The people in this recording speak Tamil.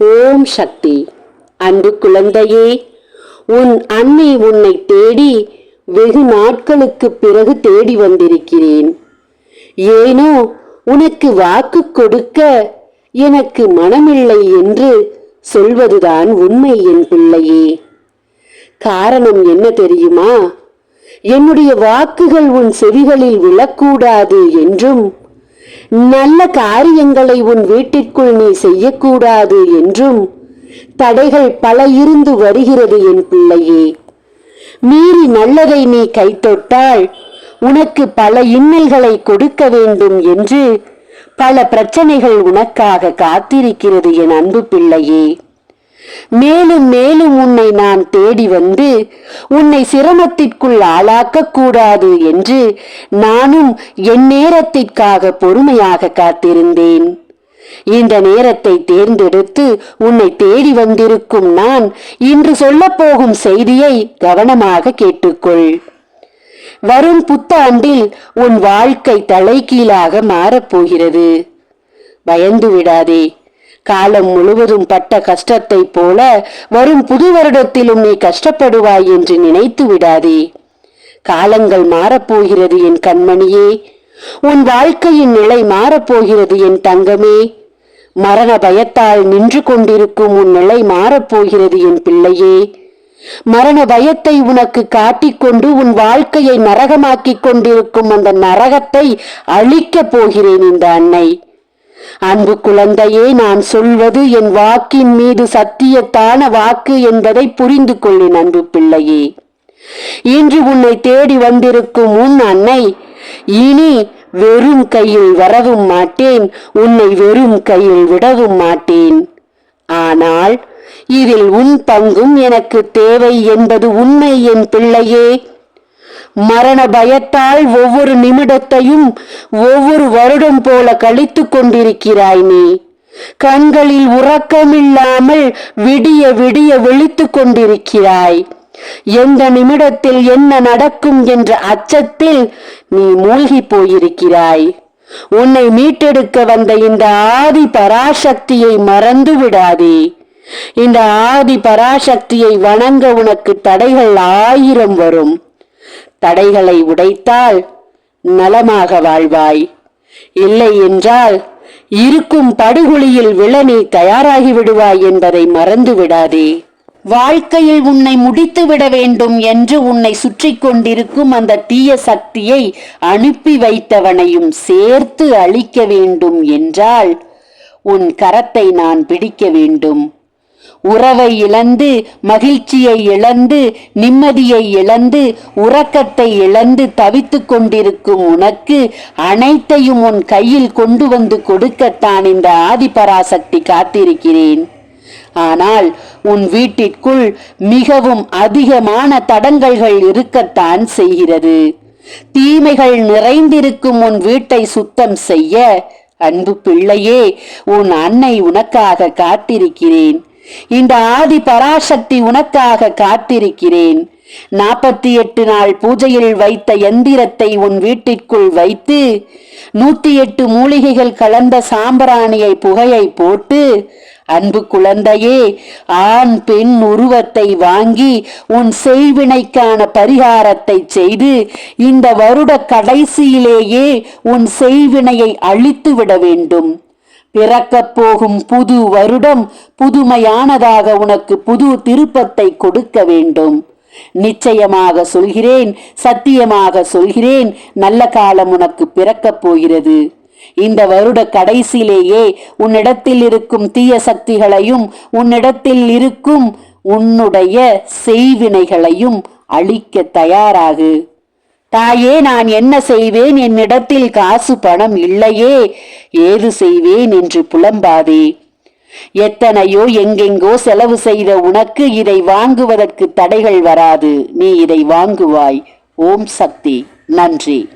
ஓம் சக்தி. அன்பு குழந்தையே உன் அன்னை உன்னை தேடி வெகு நாட்களுக்கு பிறகு தேடி வந்திருக்கிறேன். ஏனோ உனக்கு வாக்கு கொடுக்க எனக்கு மனமில்லை என்று சொல்வதுதான் உண்மை என் பிள்ளையே. காரணம் என்ன தெரியுமா? என்னுடைய வாக்குகள் உன் செவிகளில் விழக்கூடாது என்றும் நல்ல காரியங்களை உன் வீட்டிற்குள் நீ செய்யக்கூடாது என்றும் தடைகள் பல இருந்து வருகிறது என் பிள்ளையே. மீறி நல்லதை நீ கைத்தொட்டால் உனக்கு பல இன்னல்களை கொடுக்க வேண்டும் என்று பல பிரச்சனைகள் உனக்காக காத்திருக்கிறது என் அன்பு பிள்ளையே. மேலும் மேலும் உன்னை நான் தேடி வந்து உன்னை சிரமத்திற்குள் ஆளாக்க கூடாது என்று நானும் என் நேரத்திற்காக பொறுமையாக காத்திருந்தேன். இந்த நேரத்தை தேர்ந்தெடுத்து உன்னை தேடி வந்திருக்கும் நான் இன்று சொல்லப்போகும் செய்தியை கவனமாக கேட்டுக்கொள். வரும் புத்தாண்டில் உன் வாழ்க்கை தலைகீழாக மாறப்போகிறது பயந்து விடாதே. காலம் முழுவதும் பட்ட கஷ்டத்தைப் போல வரும் புது வருடத்திலும் நீ கஷ்டப்படுவாய் என்று நினைத்து விடாதே. காலங்கள் மாறப்போகிறது என் கண்மணியே. உன் வாழ்க்கையின் நிலை மாறப்போகிறது என் தங்கமே. மரண பயத்தால் நின்று கொண்டிருக்கும் உன் நிலை மாறப்போகிறது என் பிள்ளையே. மரண பயத்தை உனக்கு காட்டிக்கொண்டு உன் வாழ்க்கையை நரகமாக்கிக் கொண்டிருக்கும் அந்த நரகத்தை அழிக்கப் போகிறேன் இந்த அன்னை. அன்பு குழந்தையே நான் சொல்வது என் வாக்கின் மீது சத்தியத்தான வாக்கு என்பதை புரிந்து கொள்ளின் அன்பு பிள்ளையே. இன்று உன்னை தேடி வந்திருக்கும் உன் அன்னை இனி வெறும் கையில் வரவும் மாட்டேன் உன்னை வெறும் கையில் விடவும் மாட்டேன். ஆனால் இதில் உன் பங்கும் எனக்கு தேவை என்பது உண்மை என் பிள்ளையே. மரண பயத்தால் ஒவ்வொரு நிமிடத்தையும் ஒவ்வொரு வருடம் போல கழித்துக் கொண்டிருக்கிறாய் நீ. கண்களில் உறக்கமில்லாமல் விடிய விடிய விழித்து கொண்டிருக்கிறாய். எந்த நிமிடத்தில் என்ன நடக்கும் என்ற அச்சத்தில் நீ மூழ்கி போயிருக்கிறாய். உன்னை மீட்டெடுக்க வந்த இந்த ஆதி பராசக்தியை மறந்து விடாதே. இந்த ஆதி பராசக்தியை வணங்க உனக்கு தடைகள் ஆயிரம் வரும். தடைகளை உடைத்தால் நலமாக வாழ்வாய். இல்லை என்றால் இருக்கும் படுகொலியில் விழ நீ தயாராகி விடுவாய் என்பதை மறந்து விடாதே. வாழ்க்கையில் உன்னை முடித்து விட வேண்டும் என்று உன்னை சுற்றி கொண்டிருக்கும் அந்த தீய சக்தியை அனுப்பி வைத்தவனையும் சேர்த்து அழிக்க வேண்டும் என்றால் உன் கரத்தை நான் பிடிக்க வேண்டும். உறவை இழந்து மகிழ்ச்சியை இழந்து நிம்மதியை இழந்து உறக்கத்தை இழந்து தவித்துக் கொண்டிருக்கும் உனக்கு அனைத்தையும் உன் கையில் கொண்டு வந்து கொடுக்கத்தான் இந்த ஆதிபராசக்தி காத்திருக்கிறேன். ஆனால் உன் வீட்டிற்குள் மிகவும் அதிகமான தடங்கல்கள் இருக்கத்தான் செய்கிறது. தீமைகள் நிறைந்திருக்கும் உன் வீட்டை சுத்தம் செய்ய அன்பு பிள்ளையே உன் அன்னை உனக்காக காத்திருக்கிறேன். இந்த ஆதி பராசக்தி உனக்காக காத்திருக்கிறேன். நாற்பத்தி எட்டு நாள் பூஜையில் வைத்த எந்திரத்தை உன் வீட்டிற்குள் வைத்து நூத்தி எட்டு மூலிகைகள் கலந்த சாம்பிராணியை புகையை போட்டு அன்பு குழந்தையே ஆண் பெண் உருவத்தை வாங்கி உன் செய்வினைக்கான பரிகாரத்தை செய்து இந்த வருட கடைசியிலேயே உன் செய்வினையை அழித்து விட வேண்டும். பிறக்கப் போகும் புது வருடம் புதுமையானதாக உனக்கு புது திருப்பத்தை கொடுக்க வேண்டும். நிச்சயமாக சொல்கிறேன் சத்தியமாக சொல்கிறேன் நல்ல காலம் உனக்கு பிறக்கப் போகிறது. இந்த வருட கடைசியிலேயே உன்னிடத்தில் இருக்கும் தீய சக்திகளையும் உன்னிடத்தில் இருக்கும் உன்னுடைய செய்வினைகளையும் அழிக்க தயாராகு. தாயே நான் என்ன செய்வேன்? என்னிடத்தில் காசு பணம் இல்லையே. ஏது செய்வேன் என்று புலம்பாதே. எத்தனையோ எங்கெங்கோ செலவு செய்த உனக்கு இதை வாங்குவதற்கு தடைகள் வராது. நீ இதை வாங்குவாய். ஓம் சக்தி. நன்றி.